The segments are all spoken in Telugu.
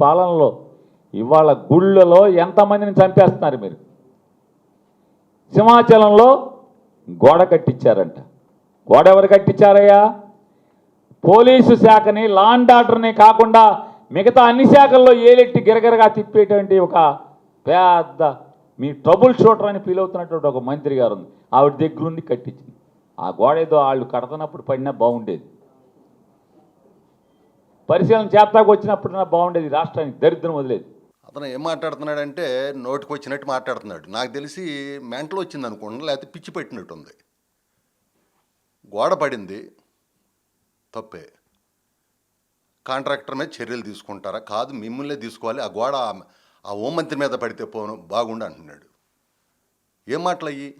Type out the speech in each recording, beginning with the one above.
పాలనలో ఇవాళ గుళ్ళలో ఎంతమందిని చంపేస్తున్నారు మీరు? సింహాచలంలో గోడ కట్టించారంట. గోడ ఎవరు కట్టించారయ్యా? పోలీసు శాఖని లా అండ్ ఆర్డర్ని కాకుండా మిగతా అన్ని శాఖల్లో ఏలెట్టి గిరగిరగా తిప్పేటువంటి ఒక పెద్ద మీ ట్రబుల్ షూటర్ అని ఫీల్ అవుతున్నటువంటి ఒక మంత్రి గారు ఉంది. ఆవిడ దగ్గరుండి కట్టించింది. ఆ గోడ ఏదో వాళ్ళు కడుతున్నప్పుడు పడినా బాగుండేది. పరిశీలన చేస్తాకు వచ్చినప్పుడు బాగుండేది రాష్ట్రానికి దరిద్రం వదిలేదు. అతను ఏం మాట్లాడుతున్నాడంటే నోటికి వచ్చినట్టు మాట్లాడుతున్నాడు. నాకు తెలిసి మెంటలు వచ్చింది అనుకోండి లేకపోతే పిచ్చి పెట్టినట్టుంది గోడ పడింది తప్పే. కాంట్రాక్టర్ మీద చర్యలు తీసుకుంటారా? కాదు మిమ్మల్నే తీసుకోవాలి. ఆ గోడ ఆ- హోంమంత్రి మీద పడితే పోను బాగుండు అంటున్నాడు. ఏం మాటలయ్యి?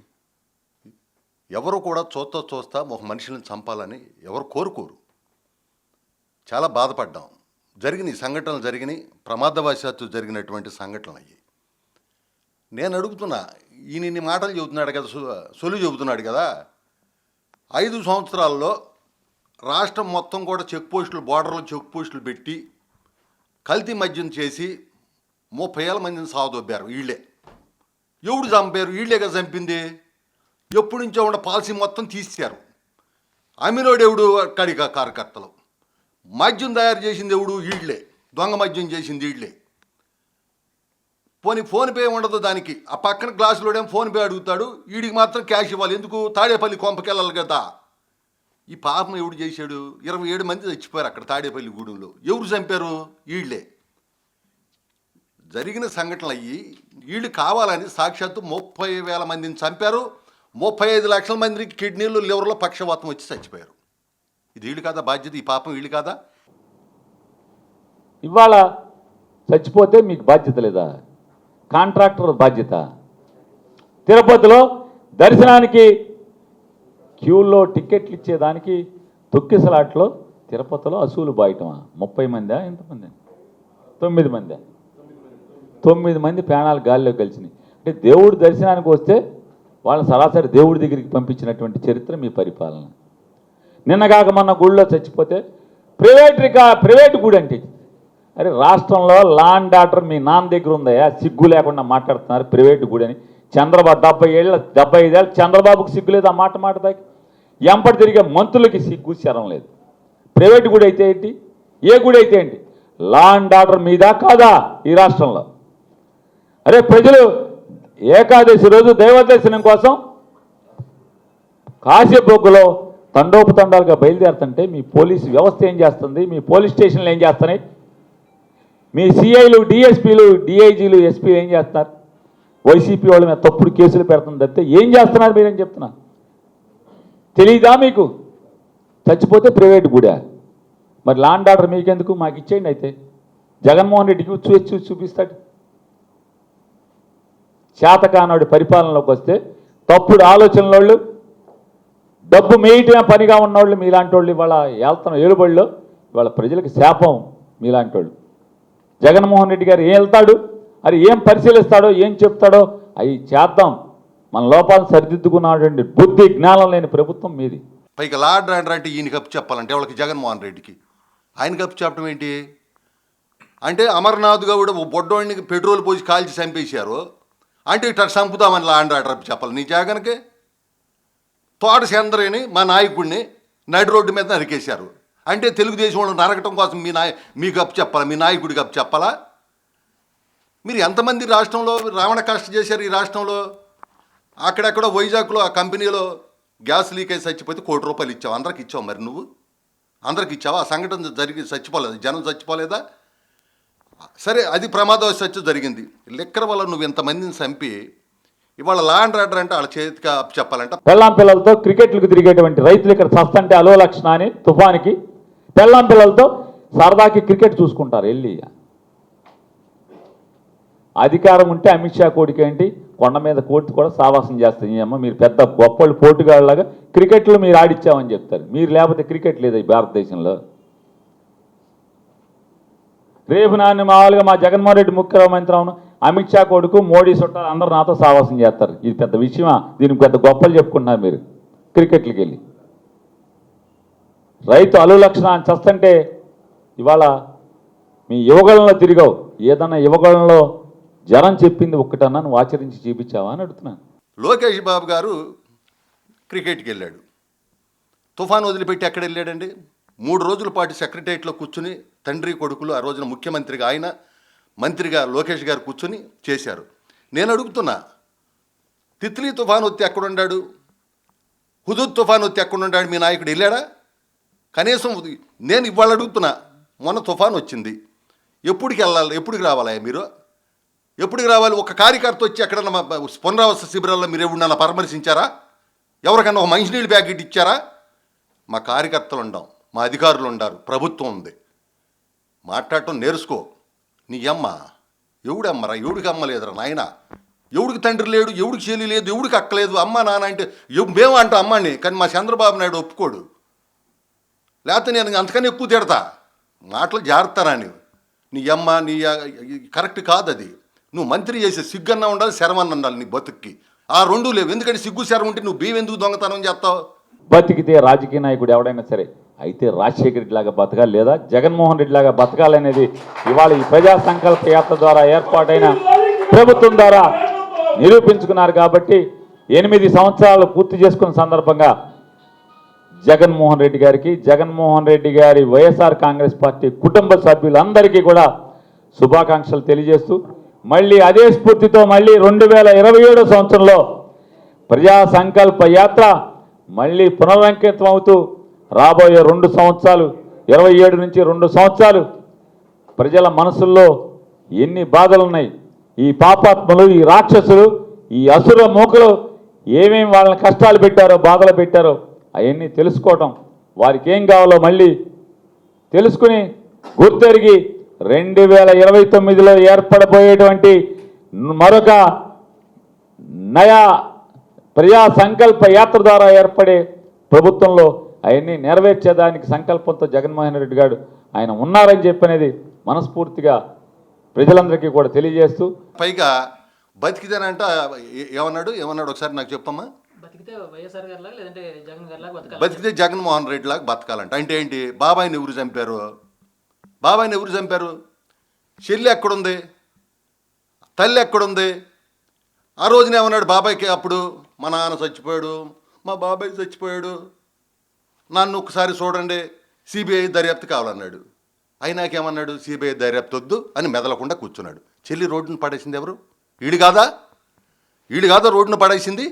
ఎవరు కూడా చూస్తా చూస్తా ఒక మనిషిని చంపాలని ఎవరు కోరుకోరు. చాలా బాధపడ్డాం. జరిగిన ఈ సంఘటనలు జరిగినాయి ప్రమాదవశాత్తు జరిగినటువంటి సంఘటనలు అయ్యి. నేను అడుగుతున్నా ఈయన ఇన్ని మాటలు చెబుతున్నాడు కదా సొ- సొలు చెబుతున్నాడు కదా ఐదు సంవత్సరాల్లో రాష్ట్రం మొత్తం కూడా చెక్ పోస్టులు బోర్డర్లో చెక్ పోస్టులు పెట్టి కల్తీ మద్యం చేసి ముప్పై ఏళ్ళ మందిని సావదొబ్బారు వీళ్ళే ఎవడు చంపారు? వీళ్ళే కదా చంపింది. ఎప్పటి నుంచో ఉన్న పాలసీ మొత్తం తీశారు అమీరోడు ఎవడు? కడిక కార్యకర్తలు. మద్యం తయారు చేసింది ఎవడు? వీళ్ళే దొంగ మద్యం చేసింది వీళ్ళే పోనీ ఫోన్ పే ఉండదు దానికి. ఆ పక్కన గ్లాసులోడేం ఫోన్పే అడుగుతాడు? వీడికి మాత్రం క్యాష్ ఇవ్వాలి. ఎందుకు? తాడేపల్లి కొంపకెళ్ళాలి కదా. ఈ పాపం ఎవడు చేశాడు? ఇరవై ఏడు మంది చచ్చిపోయారు అక్కడ తాడేపల్లి గూడెంలో. ఎవరు చంపారు? వీళ్ళే జరిగిన సంఘటనలు అయ్యి వీళ్ళు కావాలని సాక్షాత్తు ముప్పై వేల మందిని చంపారు. ముప్పై ఐదు లక్షల మందికి కిడ్నీలు లివర్లో పక్షవాతం వచ్చి చచ్చిపోయారు. ఇది వీళ్ళు కాదా? బాధ్యత ఈ పాపం వీళ్ళు కాదా? ఇవాళ చచ్చిపోతే మీకు బాధ్యత లేదా? కాంట్రాక్టర్ బాధ్యత. తిరుపతిలో దర్శనానికి క్యూలో టికెట్లు ఇచ్చేదానికి తొక్కిసలాట్లో తిరుపతిలో అసూలు బాయటమా? ముప్పై మందా? ఎంతమంది తొమ్మిది మందా? తొమ్మిది మంది ప్రాణాలు గాలిలో కలిసినాయి. అంటే దేవుడు దర్శనానికి వస్తే వాళ్ళని సరాసరి దేవుడి దగ్గరికి పంపించినటువంటి చరిత్ర మీ పరిపాలన. నిన్నగాక మొన్న గుళ్ళో చచ్చిపోతే ప్రైవేట్ రికా ప్రైవేట్ గుడి అంటే అరే రాష్ట్రంలో లా అండ్ ఆర్డర్ మీ నాన్న దగ్గర ఉందయా సిగ్గు లేకుండా మాట్లాడుతున్నారు ప్రైవేట్ గుడి అని. చంద్రబాబు డెబ్బై ఏళ్ళ డెబ్బై ఐదేళ్ళు చంద్రబాబుకి సిగ్గు లేదు ఆ మాట మాట దాకి. ఎంపటి తిరిగే మంత్రులకి సిగ్గు శరం లేదు. ప్రైవేట్ గుడి అయితే ఏంటి? ఏ గుడి అయితే ఏంటి? లా అండ్ ఆర్డర్ మీదా కాదా ఈ రాష్ట్రంలో? అరే ప్రజలు ఏకాదశి రోజు దైవ దర్శనం కోసం కాశీబొగ్గులో తండోపతండాలుగా బయలుదేరుతుంటే మీ పోలీసు వ్యవస్థ ఏం చేస్తుంది? మీ పోలీస్ స్టేషన్లు ఏం చేస్తున్నాయి? మీ సిఐలు డిఎస్పీలు డిఐజీలు ఎస్పీలు ఏం చేస్తున్నారు? వైసీపీ వాళ్ళ మీద తప్పుడు కేసులు పెడుతుంది తప్పితే ఏం చేస్తున్నారు మీరేం చెప్తున్నా? తెలీదా మీకు? చచ్చిపోతే ప్రైవేట్ గుడా మరి లాండ్ ఆర్డర్ మీకెందుకు? మాకు ఇచ్చేయండి అయితే. జగన్మోహన్ రెడ్డికి చూసి చూసి చూపిస్తాడు. చేతకానాడు పరిపాలనలోకి వస్తే తప్పుడు ఆలోచనలోళ్ళు డబ్బు మేయటమే పనిగా ఉన్నవాళ్ళు మీలాంటి వాళ్ళు ఇవాళ వెళ్తున్న ఏలుబడిలో ఇవాళ ప్రజలకు శాపం మీలాంటి వాళ్ళు జగన్మోహన్ రెడ్డి గారు ఏం వెళ్తాడు? అది ఏం పరిశీలిస్తాడో ఏం చెప్తాడో అవి చేద్దాం. మన లోపాలను సరిదిద్దుకున్నటువంటి బుద్ధి జ్ఞానం లేని ప్రభుత్వం మీది. పైగా లార్డ్ అంటే ఈయన కప్పు చెప్పాలంటే వాళ్ళకి జగన్మోహన్ రెడ్డికి. ఆయన కప్పు చెప్పడం ఏంటి? అంటే అమర్నాథ్ గౌడ్ ఓ బొడ్డోడిని పెట్రోల్ పోసి కాల్చి చంపేశారు. అంటే ఇట్లా చంపుతామని లాండ్ ఆర్డర్ చెప్పాలి. నీ జగన్కి? తోట సేంద్రయ్యని మా నాయకుడిని నడి రోడ్డు మీద నరికేశారు అంటే తెలుగుదేశం వాళ్ళు నరకటం కోసం మీ నాయ మీ అప్పు చెప్పాలా? మీ నాయకుడి కప్పు చెప్పాలా? మీరు ఎంతమంది రాష్ట్రంలో రావణ కష్ట చేశారు ఈ రాష్ట్రంలో? అక్కడెక్కడ వైజాగ్లో ఆ కంపెనీలో గ్యాస్ లీక్ అయి చచ్చిపోతే కోటి రూపాయలు ఇచ్చావు. అందరికి ఇచ్చావు మరి నువ్వు? అందరికి ఇచ్చావా? ఆ సంఘటన జరిగి చచ్చిపోలేదు జనం చచ్చిపోలేదా? సరే అది ప్రమాదవశాత్తు జరిగింది. లిక్కర్ వల్ల నువ్వు ఇంతమందిని చంపి ఇవాళ లా అండ్ ఆర్డర్ అంటే వాళ్ళ చేతికి అప్పు చెప్పాలంటే. పెళ్ళాం పిల్లలతో క్రికెట్లకు తిరిగేటువంటి రైతులు ఇక్కడ సస్తంటే అలో లక్షణ అని తుఫానికి. పెళ్ళాం పిల్లలతో సరదాకి క్రికెట్ చూసుకుంటారు వెళ్ళి అధికారం ఉంటే అమిత్ షా కోడికి ఏంటి? కొండ మీద కోర్టు కూడా సావాసం చేస్తుంది అమ్మ మీరు పెద్ద గొప్పలు పోటుగాళ్ళలాగా క్రికెట్లో మీరు ఆడిచ్చామని చెప్తారు. మీరు లేకపోతే క్రికెట్ లేదు ఈ భారతదేశంలో? రేపు నాన్న మామూలుగా మా జగన్మోహన్ రెడ్డి ముఖ్యమంత్రి అవును. అమిత్ షా కొడుకు మోడీ చుట్టాలు అందరూ నాతో సావాసం చేస్తారు. ఇది పెద్ద విషయమా? దీనికి పెద్ద గొప్పలు చెప్పుకుంటున్నారు మీరు. క్రికెట్లకి వెళ్ళి. రైతు అలు లక్షణ అని చస్తంటే ఇవాళ మీ యువగలంలో తిరిగావు. ఏదన్నా యువగలంలో జ్వరం చెప్పింది ఒక్కటన్నా నువ్వు ఆచరించి చూపించావా అని అడుగుతున్నాను. లోకేష్ బాబు గారు క్రికెట్కి వెళ్ళాడు. తుఫాన్ వదిలిపెట్టి ఎక్కడ వెళ్ళాడండి? మూడు రోజుల పాటు సెక్రటరియట్లో కూర్చుని తండ్రి కొడుకులు ఆ రోజున ముఖ్యమంత్రిగా ఆయన మంత్రిగా లోకేష్ గారు కూర్చొని చేశారు. నేను అడుగుతున్నా తిత్లీ తుఫాన్ వచ్చి ఎక్కడున్నాడు హుదూద్ తుఫాన్ వచ్చి ఎక్కడున్నాడు మీ నాయకుడు వెళ్ళాడా? కనీసం నేను ఇవాళ అడుగుతున్నా మొన్న తుఫాన్ వచ్చింది. ఎప్పటికి వెళ్ళాలి ఎప్పటికి రావాలా మీరు? ఎప్పటికి రావాలి? ఒక కార్యకర్త వచ్చి ఎక్కడన్నా మా పునరావాస శిబిరాల్లో మీరు ఎవరినన్నా పరామర్శించారా? ఎవరికన్నా ఒక మంచినీళ్ళు ప్యాకెట్ ఇచ్చారా? మా కార్యకర్తలు ఉండం మా అధికారులు ఉండారు ప్రభుత్వం ఉంది. మాట్లాడటం నేర్చుకో. నీ అమ్మ? ఎవడు అమ్మరా ఎవడికి అమ్మ లేదురా నాయన? ఎవడికి తండ్రి లేడు? ఎవడికి చెల్లి లేదు? ఎవడికి అక్కలేదు అమ్మ నాన్న అంటే మేము అంటాం అమ్మని కానీ మా చంద్రబాబు నాయుడు ఒప్పుకోడు. లేకపోతే నేను అంతకని ఎక్కువ తిడతా. మాటలు జాగ్రత్తరా నీవు. నీ అమ్మ నీ కరెక్ట్ కాదు అది. నువ్వు మంత్రి చేసే సిగ్గన్నా ఉండాలి శరమన్న ఉండాలి నీ బతుక్కి. ఆ రెండు లేవు. ఎందుకంటే సిగ్గు శరం ఉంటే నువ్వు బియ్యం ఎందుకు దొంగతనం చేస్తావు? బతికితే రాజకీయ నాయకుడు ఎవడైనా సరే అయితే రాజశేఖర రెడ్డి లాగా బతకాలి లేదా? జగన్మోహన్ రెడ్డి లాగా బతకాలనేది ఇవాళ ఈ ప్రజా సంకల్ప యాత్ర ద్వారా ఏర్పాటైన ప్రభుత్వం ద్వారా నిరూపించుకున్నారు కాబట్టి ఎనిమిది సంవత్సరాలు పూర్తి చేసుకున్న సందర్భంగా జగన్మోహన్ రెడ్డి గారికి జగన్మోహన్ రెడ్డి గారి వైఎస్ఆర్ కాంగ్రెస్ పార్టీ కుటుంబ సభ్యులందరికీ కూడా శుభాకాంక్షలు తెలియజేస్తూ మళ్ళీ అదే స్ఫూర్తితో మళ్ళీ రెండు వేల ఇరవై ఏడో సంవత్సరంలో ప్రజా సంకల్ప యాత్ర మళ్ళీ పునరంకితం అవుతూ రాబోయే రెండు సంవత్సరాలు ఇరవై ఏడు నుంచి రెండు సంవత్సరాలు ప్రజల మనసుల్లో ఎన్ని బాధలున్నాయి. ఈ పాపాత్మలు ఈ రాక్షసులు ఈ అసుర మూకలు ఏమేమి వాళ్ళని కష్టాలు పెట్టారో బాధలు పెట్టారో అవన్నీ తెలుసుకోవటం. వారికి ఏం కావాలో మళ్ళీ తెలుసుకుని గుర్తెరిగి రెండు వేల ఇరవై తొమ్మిదిలో ఏర్పడబోయేటువంటి మరొక నయా ప్రజా సంకల్ప యాత్ర ద్వారా ఏర్పడే ప్రభుత్వంలో అవన్నీ నెరవేర్చేదానికి సంకల్పంతో జగన్మోహన్ రెడ్డి గారు ఆయన ఉన్నారని చెప్పనేది మనస్ఫూర్తిగా ప్రజలందరికీ కూడా తెలియజేస్తూ పైగా బతికితేనంట ఏ- ఏమన్నాడు? ఏమన్నాడు ఒకసారి నాకు చెప్పమ్మా? బతికితే వైఎస్ఆర్ గారిలాగా లేదంటే జగన్ గారిలాగా బతకాలి. బతికితే జగన్మోహన్ రెడ్డి లాగా బతకాలంట. అంటే ఏంటి? బాబాయిని ఎవరు చంపారు? బాబాయిని ఎవరు చంపారు? చెల్లి ఎక్కడుంది? తల్లి ఎక్కడుంది? ఆ రోజున ఏమన్నాడు బాబాయ్కి అప్పుడు? మా నాన్న చచ్చిపోయాడు మా బాబాయ్ చచ్చిపోయాడు. నన్ను ఒకసారి చూడండి సిబిఐ దర్యాప్తు కావాలన్నాడు. అయినాకేమన్నాడు సిబిఐ దర్యాప్తు వద్దు అని మెదలకుండా కూర్చున్నాడు. చెల్లి రోడ్డును పడేసింది ఎవరు? ఈడు కాదా? ఈడు కాదా రోడ్డును పడేసింది?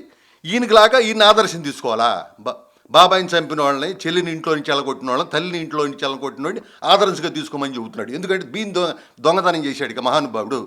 ఈయనకిలాగా ఈయన ఆదర్శం తీసుకోవాలా? బా బాబాయిని చంపిన వాళ్ళని చెల్లిని ఇంట్లో నుంచి వెళ్ళగొట్టిన వాళ్ళని తల్లిని ఇంట్లో నుంచి వెళ్ళగొట్టిన వాడిని ఆదర్శంగా తీసుకోమని చెబుతున్నాడు. ఎందుకంటే బీన్ దొ దొంగతనం చేశాడు ఇక మహానుభావుడు.